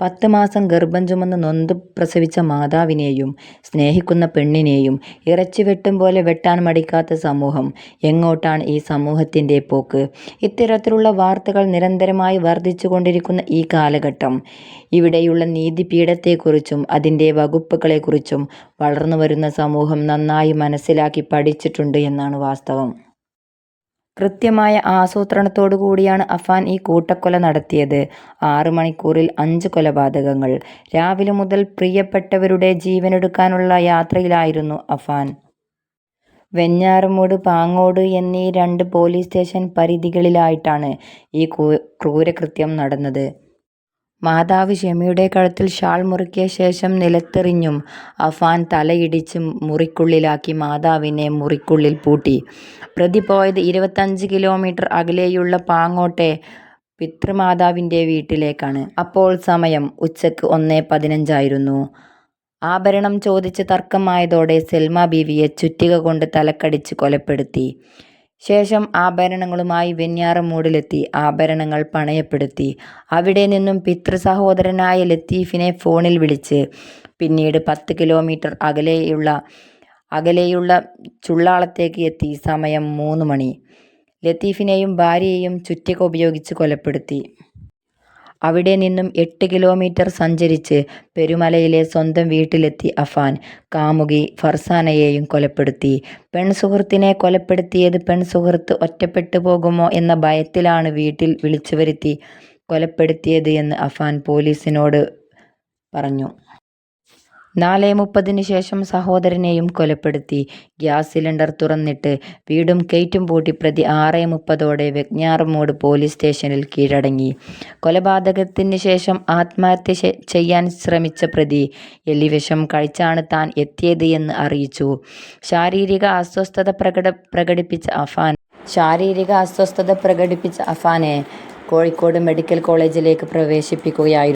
പത്ത് മാസം ഗർഭം ചുമന്ന് നൊന്ത് പ്രസവിച്ച മാതാവിനെയും സ്നേഹിക്കുന്ന പെണ്ണിനെയും ഇറച്ചി വെട്ടും പോലെ വെട്ടാൻ മടിക്കാത്ത സമൂഹം. എങ്ങോട്ടാണ് ഈ സമൂഹത്തിന്റെ പോക്ക്? ഇത്തരത്തിലുള്ള വാർത്തകൾ നിരന്തരമായി വർദ്ധിച്ചുകൊണ്ടിരിക്കുന്ന ഈ കാലഘട്ടം, ഇവിടെയുള്ള നീതിപീഠത്തെക്കുറിച്ചും അതിന്റെ വകുപ്പുകളെക്കുറിച്ചും വളർന്നു വരുന്ന സമൂഹം നന്നായി മനസ്സിലാക്കി പഠിച്ചിട്ടുണ്ട് എന്നാണ് വാസ്തവം. കൃത്യമായ ആസൂത്രണത്തോടു കൂടിയാണ് അഫാൻ ഈ കൂട്ടക്കൊല നടത്തിയത്. ആറു മണിക്കൂറിൽ അഞ്ച് കൊലപാതകങ്ങൾ. രാവിലെ മുതൽ പ്രിയപ്പെട്ടവരുടെ ജീവനെടുക്കാനുള്ള യാത്രയിലായിരുന്നു അഫാൻ. വെഞ്ഞാറമൂട്, പാങ്ങോട് എന്നീ രണ്ട് പോലീസ് സ്റ്റേഷൻ പരിധികളിലായിട്ടാണ് ഈ ക്രൂരകൃത്യം നടന്നത്. മാതാവ് ഷെമിയുടെ കഴുത്തിൽ ഷാൾ മുറുക്കിയ ശേഷം നിലത്തെറിഞ്ഞും അഫാൻ തലയിടിച്ച് മുറിക്കുള്ളിലാക്കി മാതാവിനെ മുറിക്കുള്ളിൽ പൂട്ടി. പ്രതി പോയത് ഇരുപത്തഞ്ച് കിലോമീറ്റർ അകലെയുള്ള പാങ്ങോട്ടെ പിതൃമാതാവിന്റെ വീട്ടിലേക്കാണ്. അപ്പോൾ സമയം ഉച്ചയ്ക്ക് ഒന്നേ പതിനഞ്ചായിരുന്നു. ആഭരണം ചോദിച്ച് തർക്കമായതോടെ സെൽമ ബീവിയെ ചുറ്റിക കൊണ്ട് തലക്കടിച്ച് കൊലപ്പെടുത്തി. ശേഷം ആഭരണങ്ങളുമായി വെഞ്ഞാറമൂടിലെത്തി ആഭരണങ്ങൾ പണയപ്പെടുത്തി. അവിടെ നിന്നും പിതൃസഹോദരനായ ലത്തീഫിനെ ഫോണിൽ വിളിച്ച്. പിന്നീട് പത്ത് കിലോമീറ്റർ അകലെയുള്ള ചുള്ളാളത്തേക്ക് എത്തി. സമയം മൂന്ന് മണി. ലത്തീഫിനെയും ഭാര്യയെയും ചുറ്റിക ഉപയോഗിച്ച് കൊലപ്പെടുത്തി. അവിടെ നിന്നും എട്ട് കിലോമീറ്റർ സഞ്ചരിച്ച് പെരുമലയിലെ സ്വന്തം വീട്ടിലെത്തി അഫാൻ, കാമുകി ഫർസാനയെയും കൊലപ്പെടുത്തി. പെൺസുഹൃത്തിനെ കൊലപ്പെടുത്തിയത് പെൺസുഹൃത്ത് ഒറ്റപ്പെട്ടു പോകുമോ എന്ന ഭയത്തിലാണ് വീട്ടിൽ വിളിച്ചുവരുത്തി കൊലപ്പെടുത്തിയത് എന്ന് അഫാൻ പോലീസിനോട് പറഞ്ഞു. നാലേ മുപ്പതിന് ശേഷം സഹോദരനെയും കൊലപ്പെടുത്തി. ഗ്യാസ് സിലിണ്ടർ തുറന്നിട്ട് വീടും കയറ്റും പൂട്ടി പ്രതി ആറേ മുപ്പതോടെ വെഞ്ഞാറമൂട് പോലീസ് സ്റ്റേഷനിൽ കീഴടങ്ങി. കൊലപാതകത്തിന് ശേഷം ആത്മഹത്യ ചെയ്യാൻ ശ്രമിച്ച പ്രതി, എലിവിഷം കഴിച്ചാണ് താൻ എത്തിയത് എന്ന് അറിയിച്ചു. ശാരീരിക അസ്വസ്ഥത പ്രകട പ്രകടിപ്പിച്ച അഫാൻ ശാരീരിക അസ്വസ്ഥത പ്രകടിപ്പിച്ച അഫാനെ കോഴിക്കോട് മെഡിക്കൽ കോളേജിലേക്ക് പ്രവേശിപ്പിക്കുകയായിരുന്നു.